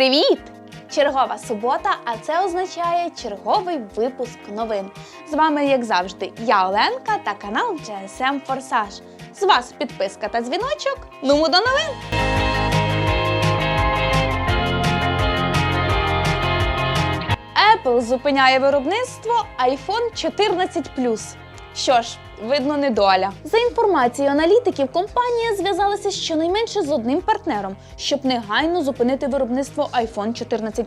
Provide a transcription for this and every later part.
Привіт! Чергова субота, а це означає черговий випуск новин. З вами, як завжди, я Оленка та канал GSM Форсаж. З вас підписка та дзвіночок. Ну до новин! Apple зупиняє виробництво iPhone 14 Що ж, видно, недоля. За інформацією аналітиків, компанія зв'язалася щонайменше з одним партнером, щоб негайно зупинити виробництво iPhone 14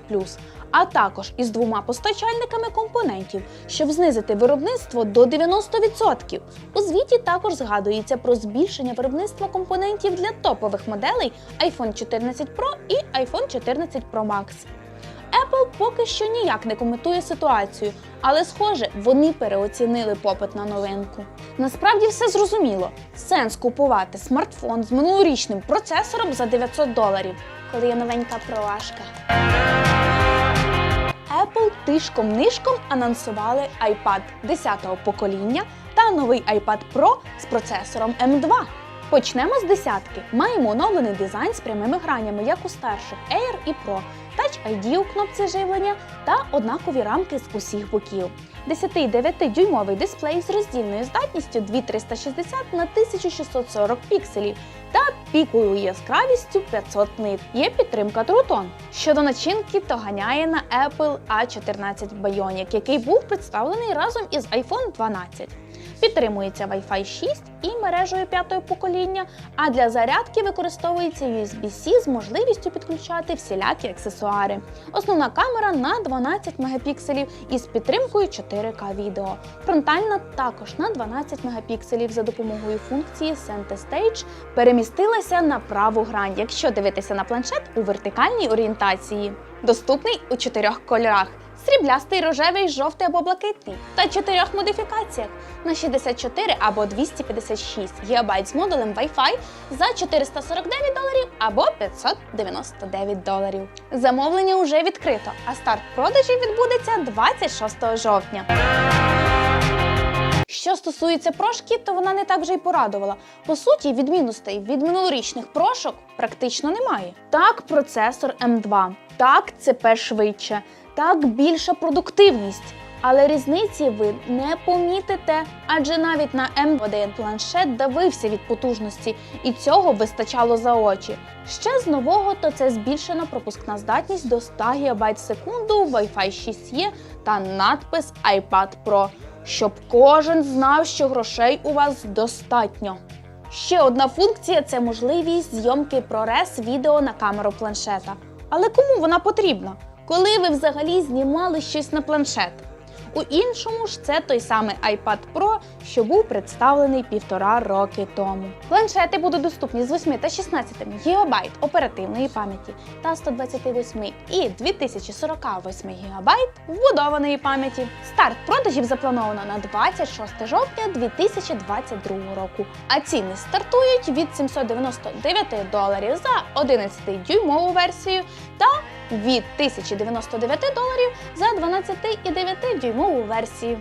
а також із двома постачальниками компонентів, щоб знизити виробництво до 90%. У звіті також згадується про збільшення виробництва компонентів для топових моделей iPhone 14 Pro і iPhone 14 Pro Max. Apple поки що ніяк не коментує ситуацію, але схоже, вони переоцінили попит на новинку. Насправді все зрозуміло. Сенс купувати смартфон з минулорічним процесором за 900 доларів, коли є новенька провашка. Apple тишком-нишком анонсували iPad 10-го покоління та новий iPad Pro з процесором M2. Почнемо з десятки. Маємо оновлений дизайн з прямими гранями, як у старших Air і Pro, Touch ID у кнопці живлення та однакові рамки з усіх боків. 10,9 дюймовий дисплей з роздільною здатністю 2360 на 1640 пікселів та піковою яскравістю 500 нит. Є підтримка True Щодо начинки, то ганяє на Apple A14 Bionic, який був представлений разом із iPhone 12. Підтримується Wi-Fi 6 і мережею п'ятого покоління, а для зарядки використовується USB-C з можливістю підключати всілякі аксесуари. Основна камера на 12 мегапікселів із підтримкою 4К відео. Фронтальна також на 12 мегапікселів за допомогою функції Center Stage перемістилася на праву грань, якщо дивитися на планшет у вертикальній орієнтації. Доступний у чотирьох кольорах сріблястий, рожевий, жовтий або блакитний та чотирьох модифікаціях на 64 або 256 ГБ з модулем Wi-Fi за 449 доларів або 599 доларів. Замовлення вже відкрито, а старт продажів відбудеться 26 жовтня. Що стосується прошки, то вона не так вже й порадувала. По суті, відмінностей від минулорічних прошок практично немає. Так, процесор М2, так, ЦП швидше, так більша продуктивність. Але різниці ви не помітите, адже навіть на М1 планшет давився від потужності, і цього вистачало за очі. Ще з нового то це збільшена пропускна здатність до 100 ГБ секунду, Wi-Fi 6E та надпис iPad Pro, щоб кожен знав, що грошей у вас достатньо. Ще одна функція це можливість зйомки ProRes відео на камеру планшета. Але кому вона потрібна? Коли ви взагалі знімали щось на планшет? У іншому ж це той самий iPad Pro, що був представлений півтора роки тому. Планшети будуть доступні з 8 та 16 ГБ оперативної пам'яті та 128 і 2048 ГБ вбудованої пам'яті. Старт продажів заплановано на 26 жовтня 2022 року. А ціни стартують від 799 доларів за 11-дюймову версію та від 1099 доларів за 12,9 дюймову версію.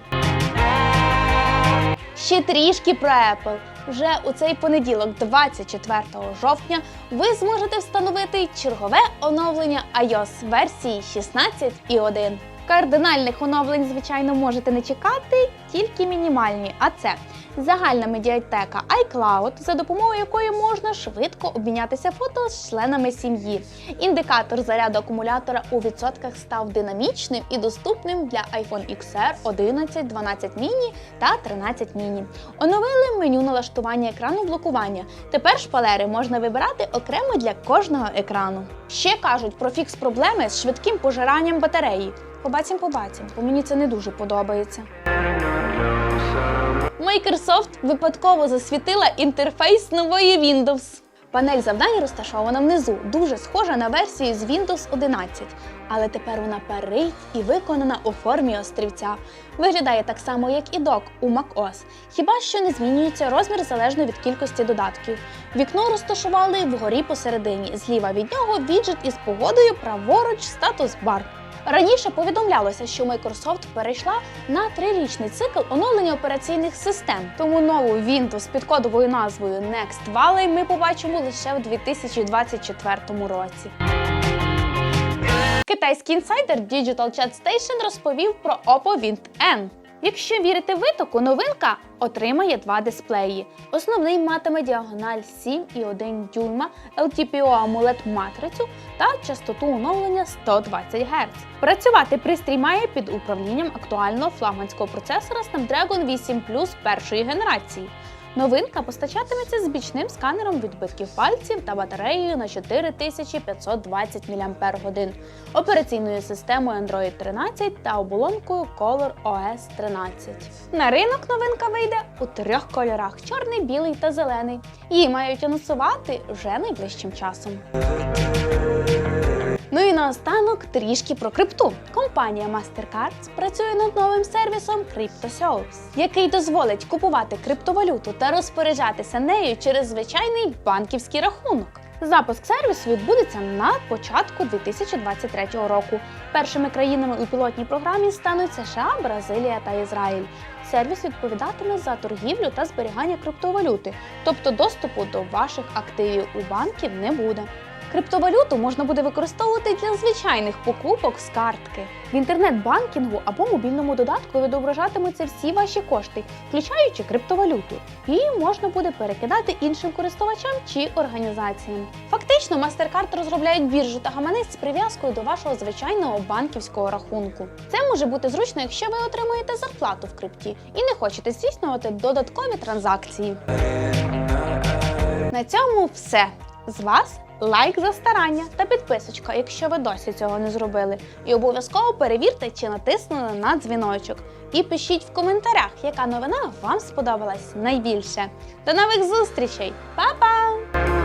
Ще трішки про Apple. Вже у цей понеділок, 24 жовтня, ви зможете встановити чергове оновлення iOS версії 16.1. Кардинальних оновлень, звичайно, можете не чекати, тільки мінімальні. А це загальна медіатека iCloud, за допомогою якої можна швидко обмінятися фото з членами сім'ї. Індикатор заряду акумулятора у відсотках став динамічним і доступним для iPhone XR 11, 12 mini та 13 mini. Оновили меню налаштування екрану блокування. Тепер шпалери можна вибирати окремо для кожного екрану. Ще кажуть про фікс проблеми з швидким пожиранням батареї. Побачимо, побачимо, бо мені це не дуже подобається. Microsoft випадково засвітила інтерфейс нової Windows. Панель завдань розташована внизу, дуже схожа на версію з Windows 11, але тепер вона парить і виконана у формі острівця. Виглядає так само, як і док у macOS, хіба що не змінюється розмір залежно від кількості додатків. Вікно розташували вгорі посередині, зліва від нього віджит із погодою, праворуч статус бар. Раніше повідомлялося, що Microsoft перейшла на трирічний цикл оновлення операційних систем. Тому нову Windows під кодовою назвою Next Valley ми побачимо лише в 2024 році. Китайський інсайдер Digital Chat Station розповів про Oppo Wind N. Якщо вірити витоку, новинка отримає два дисплеї. Основний матиме діагональ 7,1 дюйма, LTPO AMOLED матрицю та частоту оновлення 120 Гц. Працювати пристрій має під управлінням актуального флагманського процесора Snapdragon 8 Plus першої генерації. Новинка постачатиметься з бічним сканером відбитків пальців та батареєю на 4520 мАч, операційною системою Android 13 та оболонкою Color OS 13. На ринок новинка вийде у трьох кольорах: чорний, білий та зелений. Її мають анонсувати вже найближчим часом. Ну і наостанок трішки про крипту. Компанія MasterCards працює над новим сервісом CryptoService, який дозволить купувати криптовалюту та розпоряджатися нею через звичайний банківський рахунок. Запуск сервісу відбудеться на початку 2023 року. Першими країнами у пілотній програмі стануть США, Бразилія та Ізраїль. Сервіс відповідатиме за торгівлю та зберігання криптовалюти, тобто доступу до ваших активів у банків не буде. Криптовалюту можна буде використовувати для звичайних покупок з картки. В інтернет-банкінгу або мобільному додатку відображатимуться всі ваші кошти, включаючи криптовалюту. Її можна буде перекидати іншим користувачам чи організаціям. Фактично, MasterCard розробляють біржу та гаманець з прив'язкою до вашого звичайного банківського рахунку. Це може бути зручно, якщо ви отримуєте зарплату в крипті і не хочете здійснювати додаткові транзакції. На цьому все. З вас лайк за старання та підписочка, якщо ви досі цього не зробили. І обов'язково перевірте, чи натиснули на дзвіночок. І пишіть в коментарях, яка новина вам сподобалась найбільше. До нових зустрічей! Па-па!